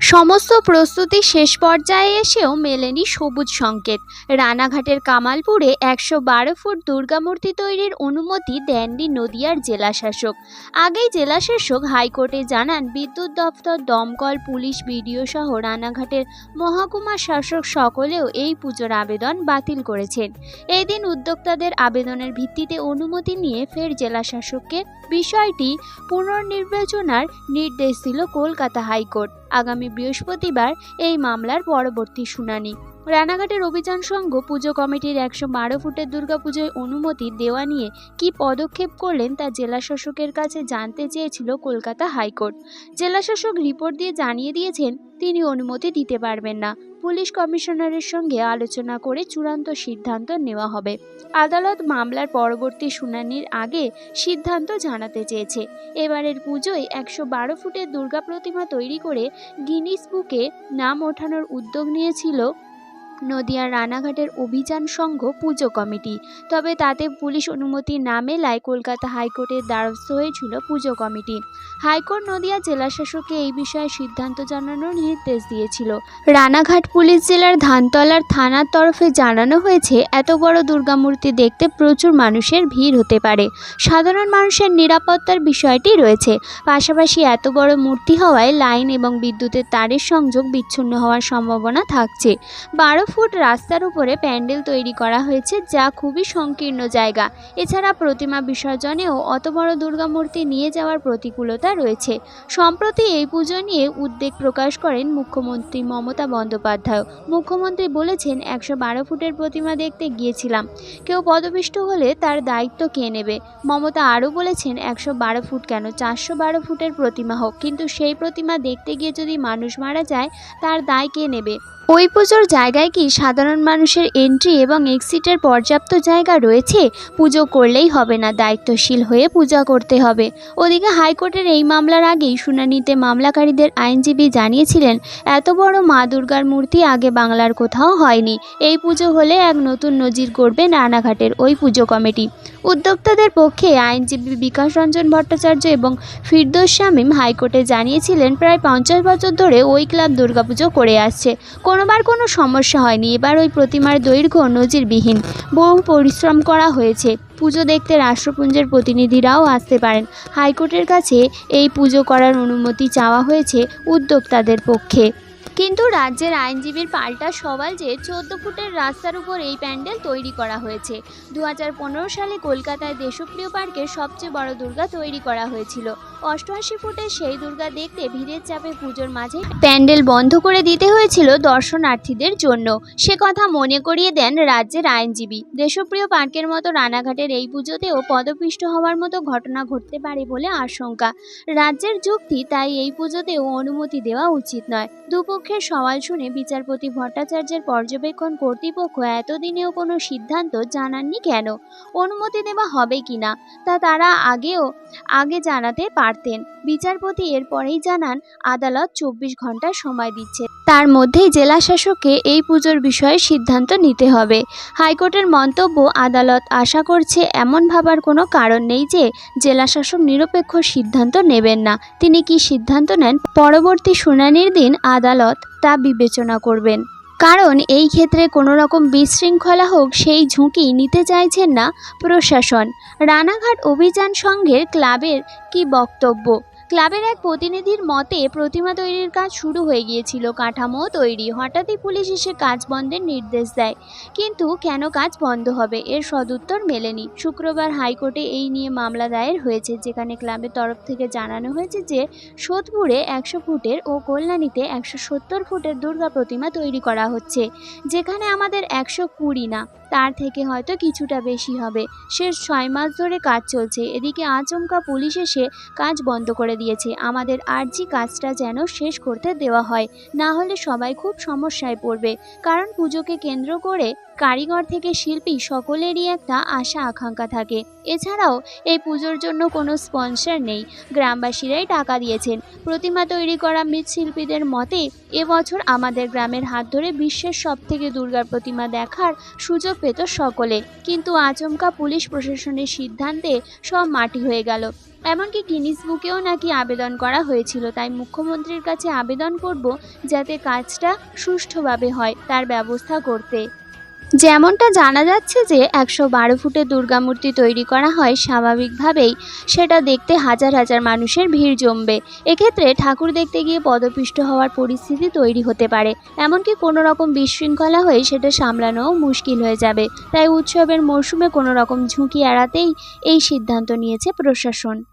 সমস্ত প্রস্তুতি শেষ পর্যায়ে এসেও মেলেনি সবুজ সংকেত। রানাঘাটের কামালপুরে একশো বারো ফুট দুর্গামূর্তি তৈরির অনুমতি দেননি নদিয়ার জেলাশাসক। আগেই জেলাশাসক হাইকোর্টে জানান, বিদ্যুৎ দপ্তর, দমকল, পুলিশ, বিডিও সহ রানাঘাটের মহকুমা শাসক সকলেও এই পুজোর আবেদন বাতিল করেছেন। এই দিন উদ্যোক্তাদের আবেদনের ভিত্তিতে অনুমতি নিয়ে ফের জেলাশাসককে বিষয়টি পুনর্নির্বাচনার নির্দেশ দিল কলকাতা হাইকোর্ট। আগামী বৃহস্পতিবার এই মামলার পরবর্তী শুনানি। রানাঘাটের অভিযান সংঘ পুজো কমিটির একশো বারো ফুটের দুর্গাপুজোয় অনুমতি দেওয়া নিয়ে কী পদক্ষেপ করলেন তা জেলাশাসকের কাছে জানতে চেয়েছিল কলকাতা হাইকোর্ট। জেলাশাসক রিপোর্ট দিয়ে জানিয়ে দিয়েছেন, তিনি অনুমতি দিতে পারবেন না। পুলিশ কমিশনারের সঙ্গে আলোচনা করে চূড়ান্ত সিদ্ধান্ত নেওয়া হবে। আদালত মামলার পরবর্তী শুনানির আগে সিদ্ধান্ত জানাতে চেয়েছে। এবারের পুজোয় একশো বারো ফুটের দুর্গা প্রতিমা তৈরি করে গিনিস বুকে নাম ওঠানোর উদ্যোগ নিয়েছিল নদিয়ার রানাঘাটের অভিযান সংঘ পুজো কমিটি। তবে তাতে পুলিশ অনুমতি না মেলায় কলকাতা হাইকোর্টের দ্বারস্থ হয়েছিল পুজো কমিটি। হাইকোর্ট নদিয়া জেলাশাসককে এই বিষয়ে সিদ্ধান্ত জানানোর নির্দেশ দিয়েছিল। রানাঘাট পুলিশ জেলার ধানতলার থানার তরফে জানানো হয়েছে, এত বড় দুর্গামূর্তি দেখতে প্রচুর মানুষের ভিড় হতে পারে। সাধারণ মানুষের নিরাপত্তার বিষয়টি রয়েছে। পাশাপাশি এত বড় মূর্তি হওয়ায় লাইন এবং বিদ্যুতের তারের সংযোগ বিচ্ছিন্ন হওয়ার সম্ভাবনা থাকছে। বারো ফুট রাস্তার উপরে প্যান্ডেল তৈরি করা হয়েছে, যা খুবই সংকীর্ণ জায়গা। এছাড়া প্রতিমা বিসর্জনেও অত বড় দুর্গামূর্তি নিয়ে যাওয়ার প্রতিকূলতা রয়েছে। সম্প্রতি এই পুজো নিয়ে উদ্বেগ প্রকাশ করেন মুখ্যমন্ত্রী মমতা বন্দ্যোপাধ্যায়। মুখ্যমন্ত্রী বলেছেন, একশো বারো ফুটের প্রতিমা দেখতে গিয়েছিলাম। কেউ পদপিষ্ট হলে তার দায়িত্ব কে নেবে? মমতা আরও বলেছেন, একশো বারো ফুট কেন? চারশো বারো ফুটের প্রতিমা হোক। কিন্তু সেই প্রতিমা দেখতে গিয়ে যদি মানুষ মারা যায়, তার দায় কে নেবে? ওই পুজোর জায়গায় কি সাধারণ মানুষের এন্ট্রি এবং এক্সিটের পর্যাপ্ত জায়গা রয়েছে? পুজো করলেই হবে না, দায়িত্বশীল হয়ে পূজা করতে হবে। ওদিকে হাইকোর্টের এই মামলার আগেই শুনানিতে মামলাকারীদের আইনজীবী জানিয়েছিলেন, এত বড় মা দুর্গার মূর্তি আগে বাংলার কোথাও হয়নি। এই পুজো হলে এক নতুন নজির গড়বে রানাঘাটের ওই পুজো কমিটি। উদ্যোক্তাদের পক্ষে আইনজীবী বিকাশ রঞ্জন ভট্টাচার্য এবং ফিরদোস শামীম হাইকোর্টে জানিয়েছিলেন, প্রায় পঞ্চাশ বছর ধরে ওই ক্লাব দুর্গাপুজো করে আসছে। কোনোবার কোনো সমস্যা হয়নি। এবার ওই প্রতিমার দৈর্ঘ্য নজিরবিহীন। বহু পরিশ্রম করা হয়েছে। পুজো দেখতে রাষ্ট্রপুঞ্জের প্রতিনিধিরাও আসতে পারেন। হাইকোর্টের কাছে এই পুজো করার অনুমতি চাওয়া হয়েছে উদ্যোক্তাদের পক্ষে। কিন্তু রাজ্যের আইনজীবীর পাল্টা সওয়াল যে চোদ্দ ফুটের রাস্তার উপর এই প্যান্ডেল তৈরি করা হয়েছে। দু হাজার পনেরো সালে কলকাতায় দেশপ্রিয় পার্কের সবচেয়ে বড় দুর্গা তৈরি করা হয়েছিল। অষ্টআশি ফুটের সেই দুর্গা দেখতে ভিড়ের চাপে পুজোর মাঝে প্যান্ডেল বন্ধ করে দিতে হয়েছিল দর্শনার্থীদের জন্য। সে কথা মনে করিয়ে দেন রাজ্যের আইনজীবী। দেশপ্রিয় পার্কের মতো রানাঘাটের এই পুজোতেও পদপিষ্ট হওয়ার মতো ঘটনা ঘটতে পারে বলে আশঙ্কা। রাজ্যের যুক্তি তাই এই পুজোতেও অনুমতি দেওয়া উচিত নয়। দুপক্ষের সওয়াল শুনে বিচারপতি ভট্টাচার্যের পর্যবেক্ষণ কর্তৃপক্ষ এতদিনেও কোনো সিদ্ধান্ত জানাননি কেন? অনুমতি দেওয়া হবে কিনা? তা তারা আগেও, আগে জানাতে পারতেন। বিচারপতি এরপরেই জানান, আদালত চব্বিশ ঘণ্টা সময় দিচ্ছে। তার মধ্যেই জেলা শাসককে এই পুজোর বিষয়ে সিদ্ধান্ত নিতে হবে। হাইকোর্টের মন্তব্য আদালত আশা করছে এমন ভাবার কোনো কারণ নেই যে জেলা শাসক নিরপেক্ষ সিদ্ধান্ত নেবেন না। তিনি কি সিদ্ধান্ত নেন? পরবর্তী শুনানির দিন আদালত তা বিবেচনা করবেন। কারণ এই ক্ষেত্রে কোনো রকম বিশৃঙ্খলা হোক, সেই ঝুঁকি নিতে চাইছেন না প্রশাসন। রানাঘাট অভিযান সংঘের ক্লাবের কি বক্তব্য? ক্লাবের এক প্রতিনিধির মতে, প্রতিমা তৈরির কাজ শুরু হয়ে গিয়েছিল, কাঠামো তৈরি। হঠাৎই পুলিশ এসে কাজ বন্ধের নির্দেশ দেয়। কিন্তু কেন কাজ বন্ধ হবে? এর সদুত্তর মেলেনি। শুক্রবার হাইকোর্টে এই নিয়ে মামলা দায়ের হয়েছে, যেখানে ক্লাবের তরফ থেকে জানানো হয়েছে যে, সোদপুরে একশো ফুটের ও কল্যাণীতে একশো সত্তর ফুটের দুর্গা প্রতিমা তৈরি করা হচ্ছে, যেখানে আমাদের একশো কুড়ি না, তার থেকে হয়তো কিছুটা বেশি হবে। শেষ ছয় মাস ধরে কাজ চলছে। এদিকে আচমকা পুলিশ এসে কাজ বন্ধ করে দিয়েছে। আমাদের আরজি কাজটা যেন শেষ করতে দেওয়া হয়। না হলে সবাই খুব সমস্যায় পড়বে। কারণ পুজোকে কেন্দ্র করে কারিগর থেকে শিল্পী সকলেরই একটা আশা আকাঙ্ক্ষা থাকে। এছাড়াও এই পুজোর জন্য কোনো স্পন্সর নেই। গ্রামবাসীরাই টাকা দিয়েছেন। প্রতিমা তৈরি করা মৃৎশিল্পীদের মতে, এবছর আমাদের গ্রামের হাত ধরে বিশ্বের সব থেকে দুর্গার প্রতিমা দেখার সুযোগ পেত সকলে। কিন্তু আচমকা পুলিশ প্রশাসনের সিদ্ধান্তে সব মাটি হয়ে গেল। এমনকি গিনিস বুকেও নাকি আবেদন করা হয়েছিল। তাই মুখ্যমন্ত্রীর কাছে আবেদন করব যাতে কাজটা সুষ্ঠুভাবে হয় তার ব্যবস্থা করতে। যেমনটা জানা যাচ্ছে যে একশো বারো ফুটের দুর্গামূর্তি তৈরি করা হয় স্বাভাবিকভাবেই, সেটা দেখতে হাজার হাজার মানুষের ভিড় জমবে। এক্ষেত্রে ঠাকুর দেখতে গিয়ে পদপিষ্ট হওয়ার পরিস্থিতি তৈরি হতে পারে। এমনকি কোনো রকম বিশৃঙ্খলা হয়ে সেটা সামলানোও মুশকিল হয়ে যাবে। তাই উৎসবের মরশুমে কোনো রকম ঝুঁকি এড়াতেই এই সিদ্ধান্ত নিয়েছে প্রশাসন।